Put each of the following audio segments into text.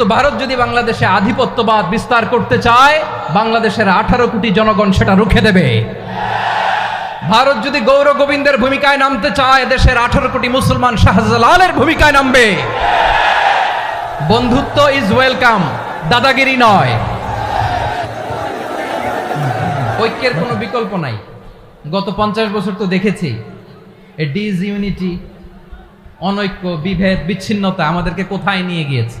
তো ভারত যদি বাংলাদেশে আধিপত্যবাদ বিস্তার করতে চায়, বাংলাদেশের আঠারো কোটি জনগণ সেটা রুখে দেবে। ভারত যদি গৌর গোবিন্দের ভূমিকায় নামতে চায়, দেশের আঠারো কোটি মুসলমান শাহজালালের ভূমিকায় নামবে। বন্ধুত্ব ইজ ওয়েলকাম দাদাগিরি নয়। ঐক্যের কোনো বিকল্প নাই। গত পঞ্চাশ বছর তো দেখেছি ডিজ ইউনিটি অনৈক্য, বিভেদ, বিচ্ছিন্নতা আমাদেরকে কোথায় নিয়ে গিয়েছে?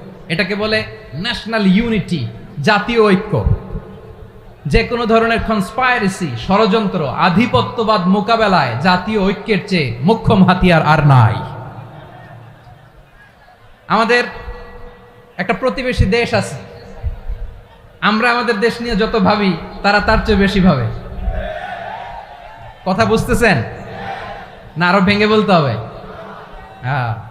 এটাকে বলে ন্যাশনাল ইউনিটি জাতীয় ঐক্য। যে কোনো ধরনের কনস্পায়ারেসি ষড়যন্ত্র, আধিপত্যবাদ মোকাবেলায় জাতীয় ঐক্যের চেয়ে মুখ্যম হাতিয়ার আর নাই। আমাদের একটা প্রতিবেশী দেশ আছে। আমরা আমাদের দেশ নিয়ে যত ভাবি, তারা তার চেয়ে বেশি ভাবে। কথা বুঝতেছেন? না, আরও ভেঙে বলতে হবে। হ্যাঁ।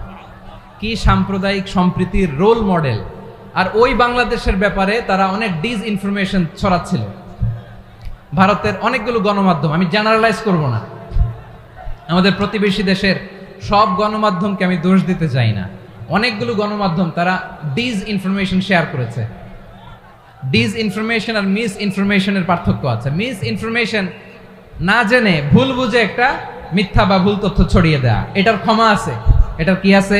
কি সাম্প্রদায়িক সম্প্রীতির রোল মডেল আর ওই বাংলাদেশের ব্যাপারে তারা অনেক ডিস ইনফরমেশন ছড়াচ্ছিল। ভারতের অনেকগুলো গণমাধ্যম, আমি জেনারেলাইজ করব না। আমাদের প্রতিবেশী দেশের সব গণমাধ্যমকে আমি দোষ দিতে চাই না। অনেকগুলো গণমাধ্যম তারা ডিস ইনফরমেশন শেয়ার করেছে। ডিস ইনফরমেশন আর মিস ইনফরমেশনের পার্থক্য আছে। মিস ইনফরমেশন না জেনে ভুল বুঝে একটা মিথ্যা বা ভুল তথ্য ছড়িয়ে দেয়া। এটার ক্ষমা আছে। এটার কি আছে?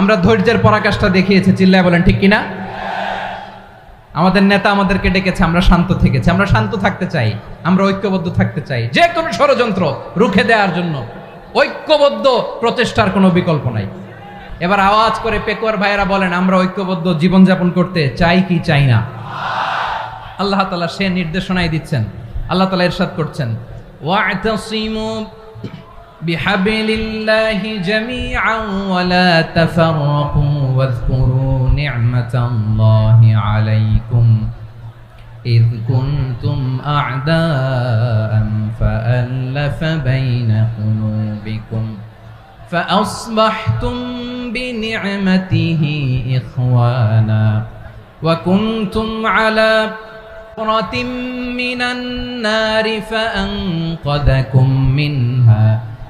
আমরা ধৈর্যের পরাকাষ্ঠা দেখিয়েছে, চিল্লায় বলেন, ঠিক কিনা? আমাদের নেতা আমাদেরকে ডেকেছে, আমরা শান্ত থেকেছি, আমরা শান্ত থাকতে চাই, আমরা ঐক্যবদ্ধ থাকতে চাই। যে কোনো ষড়যন্ত্র রুখে দেওয়ার জন্য ঐক্যবদ্ধ প্রচেষ্টার কোনো বিকল্প নাই। এবার আওয়াজ করে পেকুয়ার ভাইয়েরা বলেন, আমরা ঐক্যবদ্ধ জীবনযাপন করতে চাই কি চাই না? আল্লাহ তালা সে নির্দেশনায় দিচ্ছেন, আল্লাহ তালা ইরশাদ করছেন। ওয়া'তাসিমু بحبل الله جميعا ولا تفرقوا واذكروا نعمة الله عليكم إذ كنتم أعداء فألف بين قلوبكم فأصبحتم بنعمته إخوانا وكنتم على حفرة من النار فأنقذكم منها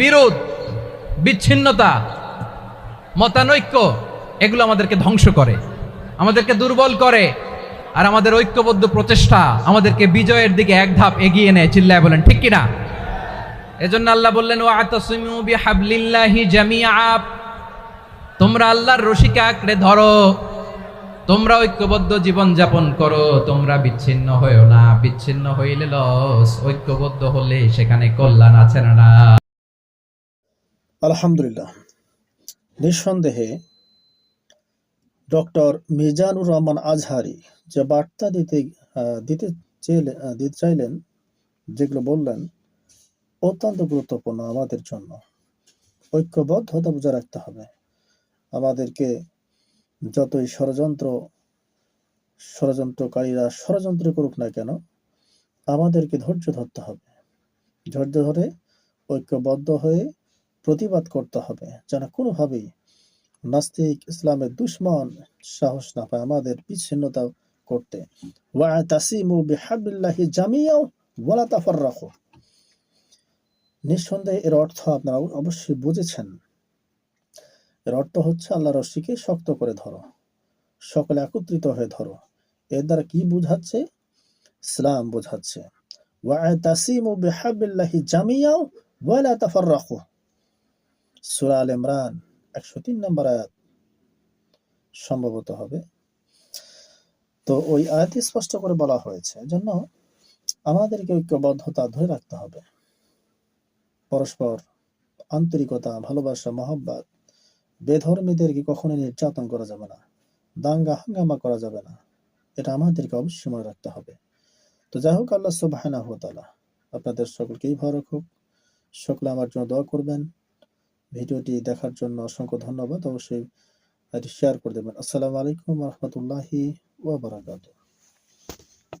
বিরোধ, বিচ্ছিন্নতা, মতানৈক্য, এগুলো আমাদেরকে ধ্বংস করে। আমাদেরকে দুর্বল করে আর আমাদের ঐক্যবদ্ধ প্রচেষ্টা আমাদেরকে বিজয়ের দিকে এক ধাপ এগিয়ে নেয়, চিল্লায় বলেন, ঠিক কিনা? এজন্য আল্লাহ বললেন ও আতাসিমু জামিআ। তোমরা আল্লাহর রশিকে আঁকড়ে ধরো, তোমরা ঐক্যবদ্ধ জীবন যাপন করো, তোমরা বিচ্ছিন্ন হয়েও না, বিচ্ছিন্ন হইলে লস ঐক্যবদ্ধ হলে সেখানে কল্যাণ আছে না? আলহামদুলিল্লাহ। নিঃসন্দেহে, ডক্টর মিজানুর রহমান আজহারি যে বার্তা দিতে দিতে চেয়ে দিতে চাইলেন, যেগুলো বললেন, অত্যন্ত গুরুত্বপূর্ণ আমাদের জন্য। ঐক্যবদ্ধতা বজায় রাখতে হবে। আমাদেরকে যতই ষড়যন্ত্র, ষড়যন্ত্রকারীরা ষড়যন্ত্র করুক না কেন, আমাদেরকে ধৈর্য ধরতে হবে। ধৈর্য ধরে ঐক্যবদ্ধ হয়ে প্রতিবাদ করতে হবে যেন কোনোভাবেই নাস্তিক ইসলামের দুশ্মন সাহস না পায় আমাদের বিচ্ছিন্নতা করতে। বিহাবিল্লাহি জামিয়াও নিঃসন্দেহে এর অর্থ আপনারা অবশ্যই বুঝেছেন। এর অর্থ হচ্ছে আল্লাহ রশিকে শক্ত করে ধরো, সকলে একত্রিত হয়ে ধরো। এর দ্বারা কি বুঝাচ্ছে? ইসলাম বোঝাচ্ছে। ওয়াতাসিমু বিহাবিল্লাহি জামিয়াও ওয়ালা তাফাররাকু। সূরা আল ইমরান 103 নম্বর আয়াত সম্ভবত হবে। তো ওই আয়াতে স্পষ্ট করে বলা হয়েছে এজন্য আমাদেরকে ঐক্যবদ্ধতা ধরে রাখতে হবে। পরস্পর আন্তরিকতা, ভালোবাসা, মহব্বত বেধর্মীদেরকে কখনো নির্যাতন করা যাবে না, দাঙ্গা হাঙ্গামা করা যাবে না, এটা আমাদেরকে অবশ্যই মনে রাখতে হবে। তো যাই হোক, আল্লাহ তাআলা আপনাদের সকলকেই ভালো রাখুক। সকলে আমার জন্য দোয়া করবেন। ভিডিওটি দেখার জন্য অসংখ্য ধন্যবাদ। অবশ্যই এটি শেয়ার করে দেবেন। আসসালামু আলাইকুম রহমতুল্লাহি ওয়া বারাকাতুহু।